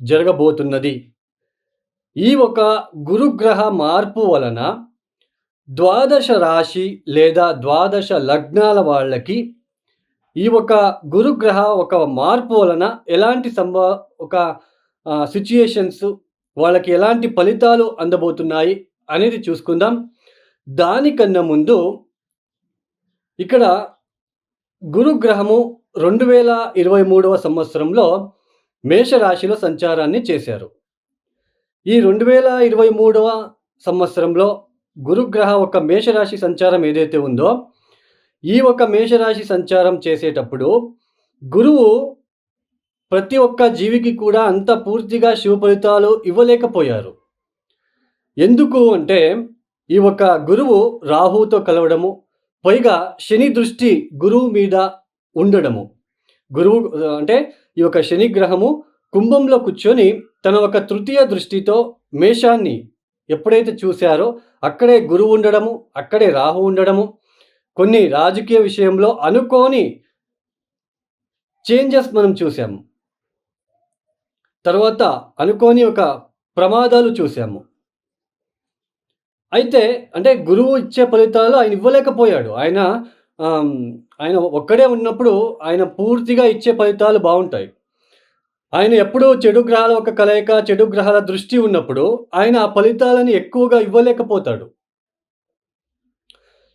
జరగబోతున్నది. ఈ ఒక గురుగ్రహ మార్పు వలన ద్వాదశ రాశి లేదా ద్వాదశ లగ్నాల వాళ్ళకి ఈ ఒక గురుగ్రహ ఒక మార్పు వలన ఎలాంటి సంభవ ఒక సిచ్యుయేషన్స్ వాళ్ళకి ఎలాంటి ఫలితాలు అందబోతున్నాయి అనేది చూసుకుందాం. దానికన్నా ముందు ఇక్కడ గురుగ్రహము రెండు వేల ఇరవై మూడవ సంవత్సరంలో మేషరాశిలో సంచారాన్ని చేశారు. ఈ రెండు వేల ఇరవై మూడవ సంవత్సరంలో గురుగ్రహ ఒక మేషరాశి సంచారం ఏదైతే ఉందో ఈ ఒక మేషరాశి సంచారం చేసేటప్పుడు గురువు ప్రతి ఒక్క జీవికి కూడా అంత పూర్తిగా శుభ ఫలితాలు ఇవ్వలేకపోయారు. ఎందుకు అంటే ఈ ఒక గురువు రాహుతో కలవడము పైగా శని దృష్టి గురువు మీద ఉండడము. గురువు అంటే ఈ యొక్క శనిగ్రహము కుంభంలో కూర్చొని తన ఒక తృతీయ దృష్టితో మేషాన్ని ఎప్పుడైతే చూశారో అక్కడే గురువు ఉండడము అక్కడే రాహు ఉండడము కొన్ని రాజకీయ విషయంలో అనుకోని చేంజెస్ మనం చూసాము తర్వాత అనుకోని ఒక ప్రమాదాలు చూసాము అయితే అంటే గురువు ఇచ్చే ఫలితాలు ఆయన ఇవ్వలేకపోయాడు. ఆయన ఆయన ఒక్కడే ఉన్నప్పుడు ఆయన పూర్తిగా ఇచ్చే ఫలితాలు బాగుంటాయి. ఆయన ఎప్పుడూ చెడు గ్రహాల ఒక కలయిక చెడు గ్రహాల దృష్టి ఉన్నప్పుడు ఆయన ఆ ఫలితాలను ఎక్కువగా ఇవ్వలేకపోతాడు.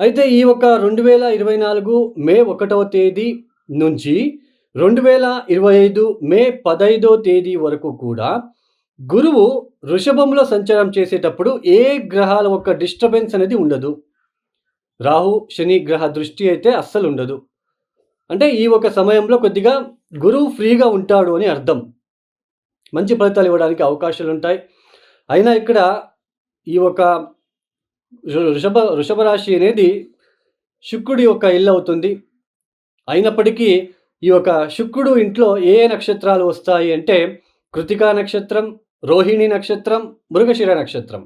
అయితే ఈ ఒక రెండు వేల ఇరవై నాలుగు మే ఒకటవ తేదీ నుంచి రెండు వేల ఇరవై ఐదు మే పదైదో తేదీ వరకు కూడా గురువు వృషభంలో సంచారం చేసేటప్పుడు ఏ గ్రహాల ఒక డిస్టర్బెన్స్ అనేది ఉండదు. రాహు శని గ్రహ దృష్టి అయితే అస్సలు ఉండదు అంటే ఈ ఒక సమయంలో కొద్దిగా గురువు ఫ్రీగా ఉంటాడు అని అర్థం. మంచి ఫలితాలు ఇవ్వడానికి అవకాశాలు ఉంటాయి అయినా ఇక్కడ ఈ ఒక వృషభ వృషభ రాశి అనేది శుక్రుడి యొక్క ఇల్లు అవుతుంది. అయినప్పటికీ ఈ యొక్క శుక్రుడు ఇంట్లో ఏ ఏ నక్షత్రాలు వస్తాయి అంటే కృతికా నక్షత్రం రోహిణి నక్షత్రం మృగశిర నక్షత్రం.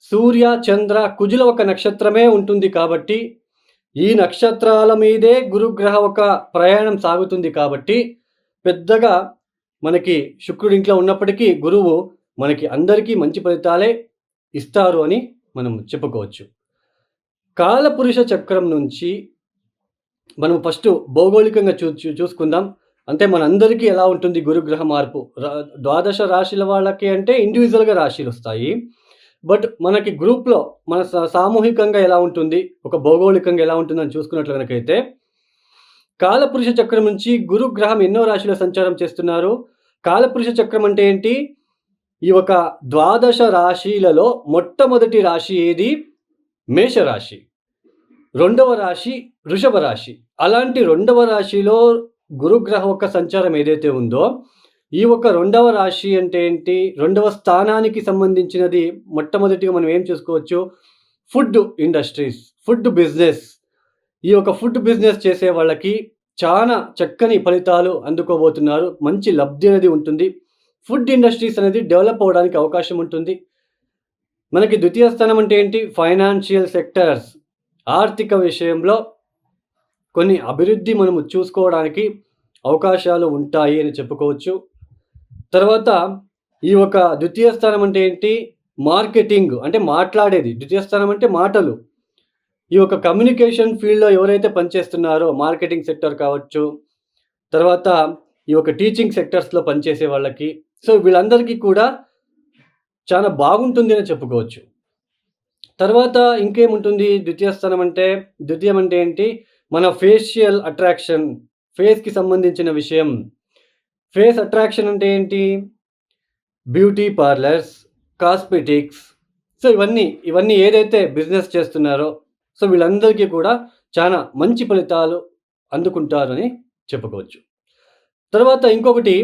సూర్య చంద్ర కుజుల ఒక నక్షత్రమే ఉంటుంది కాబట్టి ఈ నక్షత్రాల మీదే గురుగ్రహ ఒక ప్రయాణం సాగుతుంది కాబట్టి పెద్దగా మనకి శుక్రుడి ఇంట్లో ఉన్నప్పటికీ గురువు మనకి అందరికీ మంచి ఫలితాలే ఇస్తారు అని మనం చెప్పుకోవచ్చు. కాలపురుష చక్రం నుంచి మనం ఫస్ట్ భౌగోళికంగా చూ చూసుకుందాం. అంటే మనందరికీ ఎలా ఉంటుంది గురుగ్రహ మార్పు? రా- ద్వాదశ రాశుల వాళ్ళకి అంటే ఇండివిజువల్గా రాశులు వస్తాయి. బట్ మనకి గ్రూప్లో మన సామూహికంగా ఎలా ఉంటుంది? ఒక భౌగోళికంగా ఎలా ఉంటుందని చూసుకున్నట్లు కనుకైతే కాలపురుష చక్రం నుంచి గురుగ్రహం ఎన్నో రాశిలో సంచారం చేస్తున్నారు. కాలపురుష చక్రం అంటే ఏంటి? ఈ ఒక ద్వాదశ రాశిలలో మొట్టమొదటి రాశి ఏది? మేషరాశి. రెండవ రాశి వృషభ రాశి. అలాంటి రెండవ రాశిలో గురుగ్రహం ఒక సంచారం ఏదైతే ఉందో ఈ ఒక రెండవ రాశి అంటే ఏంటి? రెండవ స్థానానికి సంబంధించినది మొట్టమొదటిగా మనం ఏం చూసుకోవచ్చు? Food industries food business. ఈ యొక్క ఫుడ్ బిజినెస్ చేసే వాళ్ళకి చాలా చక్కని ఫలితాలు అందుకోబోతున్నారు. మంచి లబ్ధి అనేది ఉంటుంది. ఫుడ్ ఇండస్ట్రీస్ అనేది డెవలప్ అవ్వడానికి అవకాశం ఉంటుంది. మనకి ద్వితీయ స్థానం అంటే ఏంటి? Financial sectors. ఆర్థిక విషయంలో కొన్ని అభివృద్ధి మనము చూసుకోవడానికి అవకాశాలు ఉంటాయి అని చెప్పుకోవచ్చు. తర్వాత ఈ యొక్క ద్వితీయ స్థానం అంటే ఏంటి? మార్కెటింగ్ అంటే మాట్లాడేది. ద్వితీయ స్థానం అంటే మాటలు. ఈ యొక్క కమ్యూనికేషన్ ఫీల్డ్లో ఎవరైతే పనిచేస్తున్నారో మార్కెటింగ్ సెక్టర్ కావచ్చు తర్వాత ఈ యొక్క టీచింగ్ సెక్టర్స్లో పనిచేసే వాళ్ళకి సో వీళ్ళందరికీ కూడా చాలా బాగుంటుంది అని చెప్పుకోవచ్చు. తర్వాత ఇంకేముంటుంది? ద్వితీయ స్థానం అంటే ద్వితీయం అంటే ఏంటి? మన ఫేషియల్ అట్రాక్షన్ ఫేస్కి సంబంధించిన విషయం. ఫేస్ అట్రాక్షన్ అంటే ఏంటి? Beauty parlours cosmetics. సో ఇవన్నీ ఇవన్నీ ఏదైతే బిజినెస్ చేస్తున్నారో సో వీళ్ళందరికీ కూడా చాలా మంచి ఫలితాలు అందుకుంటారని చెప్పుకోవచ్చు. తర్వాత ఇంకొకటి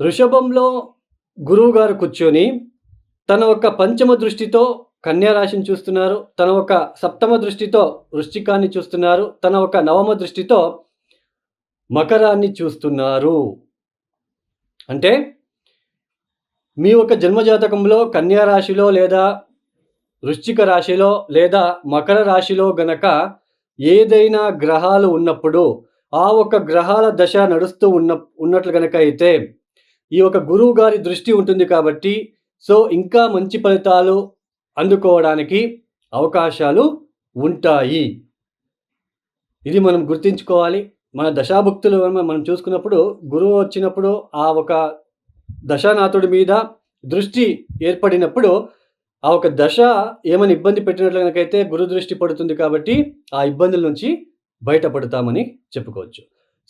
వృషభంలో గురువు గారు కూర్చొని తన ఒక పంచమ దృష్టితో కన్యారాశిని చూస్తున్నారు తన ఒక సప్తమ దృష్టితో వృష్టికాన్ని చూస్తున్నారు తన ఒక నవమ దృష్టితో మకరాన్ని చూస్తున్నారు. అంటే మీ యొక్క జన్మజాతకంలో కన్యా రాశిలో లేదా వృశ్చిక రాశిలో లేదా మకర రాశిలో గనక ఏదైనా గ్రహాలు ఉన్నప్పుడు ఆ ఒక గ్రహాల దశ నడుస్తూ ఉన్న ఉన్నట్లు గనక అయితే ఈ ఒక గురువు గారి దృష్టి ఉంటుంది కాబట్టి సో ఇంకా మంచి ఫలితాలు అందుకోవడానికి అవకాశాలు ఉంటాయి. ఇది మనం గుర్తుంచుకోవాలి. మన దశాభుక్తులు మనం మనం చూసుకున్నప్పుడు గురువు వచ్చినప్పుడు ఆ ఒక దశానాథుడి మీద దృష్టి ఏర్పడినప్పుడు ఆ ఒక దశ ఏమైనా ఇబ్బంది పెట్టినట్లు కనుకైతే గురు దృష్టి పడుతుంది కాబట్టి ఆ ఇబ్బందుల నుంచి బయటపడతామని చెప్పుకోవచ్చు.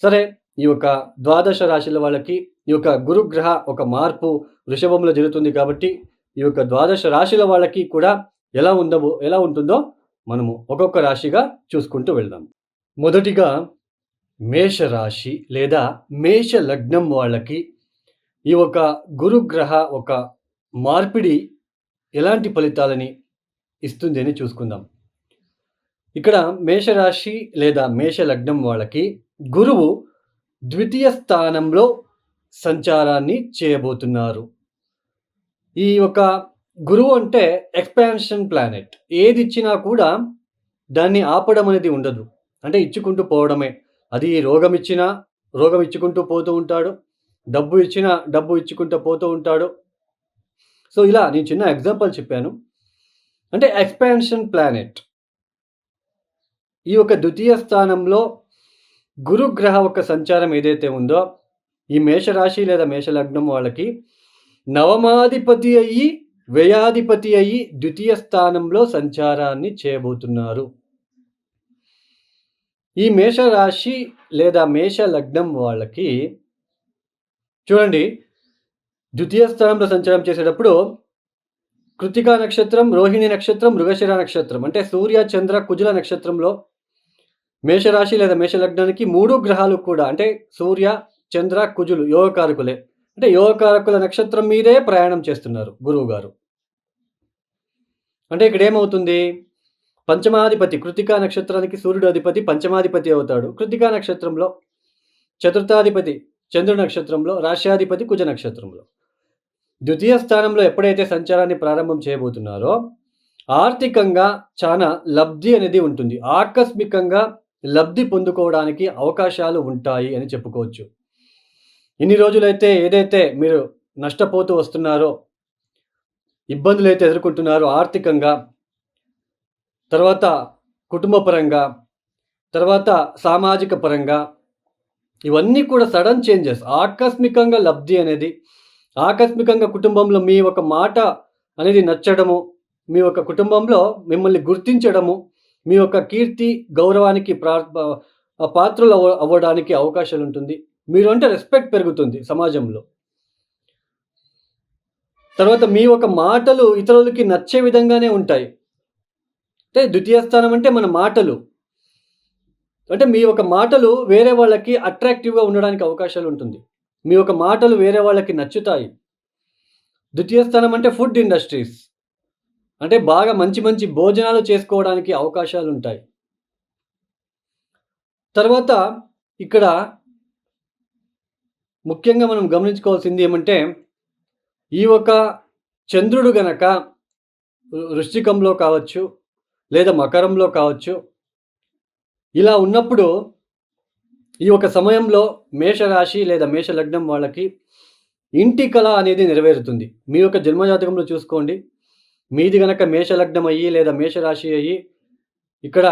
సరే ఈ యొక్క ద్వాదశ రాశుల వాళ్ళకి ఈ యొక్క గురుగ్రహ ఒక మార్పు వృషభంలో జరుగుతుంది కాబట్టి ఈ యొక్క ద్వాదశ రాశుల వాళ్ళకి కూడా ఎలా ఉండబో ఎలా ఉంటుందో మనము ఒక్కొక్క రాశిగా చూసుకుంటూ వెళ్దాం. మొదటిగా మేష రాశి లేదా మేష లగ్నం వాళ్ళకి ఈ ఒక గురుగ్రహ ఒక మార్పిడి ఎలాంటి ఫలితాలని ఇస్తుంది అని చూసుకుందాం. ఇక్కడ మేషరాశి లేదా మేష లగ్నం వాళ్ళకి గురువు ద్వితీయ స్థానంలో సంచారాన్ని చేయబోతున్నారు. ఈ యొక్క గురువు అంటే ఎక్స్పాన్షన్ ప్లానెట్. ఏది ఇచ్చినా కూడా దాన్ని ఆపడం అనేది ఉండదు. అంటే ఇచ్చుకుంటూ పోవడమే. అది రోగం ఇచ్చినా రోగం ఇచ్చుకుంటూ పోతూ ఉంటాడు. డబ్బు ఇచ్చినా డబ్బు ఇచ్చుకుంటూ పోతూ ఉంటాడు. సో ఇలా నేను చిన్న ఎగ్జాంపుల్ చెప్పాను. అంటే ఎక్స్పాన్షన్ ప్లానెట్. ఈ యొక్క ద్వితీయ స్థానంలో గురుగ్రహ ఒక సంచారం ఏదైతే ఉందో ఈ మేషరాశి లేదా మేషలగ్నం వాళ్ళకి నవమాధిపతి అయ్యి వ్యయాధిపతి అయ్యి ద్వితీయ స్థానంలో సంచారాన్ని చేయబోతున్నారు. ఈ మేషరాశి లేదా మేష లగ్నం వాళ్ళకి చూడండి ద్వితీయ స్థానంలో సంచారం చేసేటప్పుడు కృతికా నక్షత్రం రోహిణి నక్షత్రం మృగశిర నక్షత్రం అంటే సూర్య చంద్ర కుజుల నక్షత్రంలో మేషరాశి లేదా మేషలగ్నానికి మూడు గ్రహాలు కూడా అంటే సూర్య చంద్ర కుజులు యోగకారకులే. అంటే యోగకారకుల నక్షత్రం మీదే ప్రయాణం చేస్తున్నారు గురువు గారు అంటే ఇక్కడ ఏమవుతుంది పంచమాధిపతి కృతికా నక్షత్రానికి సూర్యుడు అధిపతి పంచమాధిపతి అవుతాడు. కృతికా నక్షత్రంలో చతుర్థాధిపతి చంద్రు నక్షత్రంలో రాష్ట్రాధిపతి కుజ నక్షత్రంలో. ద్వితీయ స్థానంలో ఎప్పుడైతే సంచారాన్ని ప్రారంభం చేయబోతున్నారో ఆర్థికంగా చాలా లబ్ధి అనేది ఉంటుంది. ఆకస్మికంగా లబ్ధి పొందుకోవడానికి అవకాశాలు ఉంటాయి అని చెప్పుకోవచ్చు. ఇన్ని రోజులైతే ఏదైతే మీరు నష్టపోతూ వస్తున్నారో ఇబ్బందులు అయితే ఎదుర్కొంటున్నారో ఆర్థికంగా తర్వాత కుటుంబపరంగా తర్వాత సామాజిక పరంగా ఇవన్నీ కూడా సడన్ చేంజెస్. ఆకస్మికంగా లబ్ధి అనేది ఆకస్మికంగా కుటుంబంలో మీ ఒక మాట అనేది నచ్చడము మీ యొక్క కుటుంబంలో మిమ్మల్ని గుర్తించడము మీ యొక్క కీర్తి గౌరవానికి ప్రా పాత్రలు అవ్వడానికి అవకాశాలు ఉంటుంది. మీరు అంటే రెస్పెక్ట్ పెరుగుతుంది సమాజంలో. తర్వాత మీ ఒక మాటలు ఇతరులకి నచ్చే విధంగానే ఉంటాయి. అంటే ద్వితీయ స్థానం అంటే మన మాటలు. అంటే మీ ఒక మాటలు వేరే వాళ్ళకి అట్రాక్టివ్గా ఉండడానికి అవకాశాలు ఉంటుంది. మీ ఒక మాటలు వేరే వాళ్ళకి నచ్చుతాయి. ద్వితీయ స్థానం అంటే ఫుడ్ ఇండస్ట్రీస్ అంటే బాగా మంచి మంచి భోజనాలు చేసుకోవడానికి అవకాశాలు ఉంటాయి. తర్వాత ఇక్కడ ముఖ్యంగా మనం గమనించుకోవాల్సింది ఏమంటే ఈ ఒక చంద్రుడు గనక వృ- వృశ్చికంలో కావచ్చు లేదా మకరంలో కావచ్చు. ఇలా ఉన్నప్పుడు ఈ ఒక సమయంలో మేషరాశి లేదా మేష లగ్నం వాళ్ళకి ఇంటి కళ అనేది నెరవేరుతుంది. మీ యొక్క జన్మజాతకంలో చూసుకోండి. మీది గనక మేష లగ్నం అయ్యి లేదా మేషరాశి అయ్యి ఇక్కడ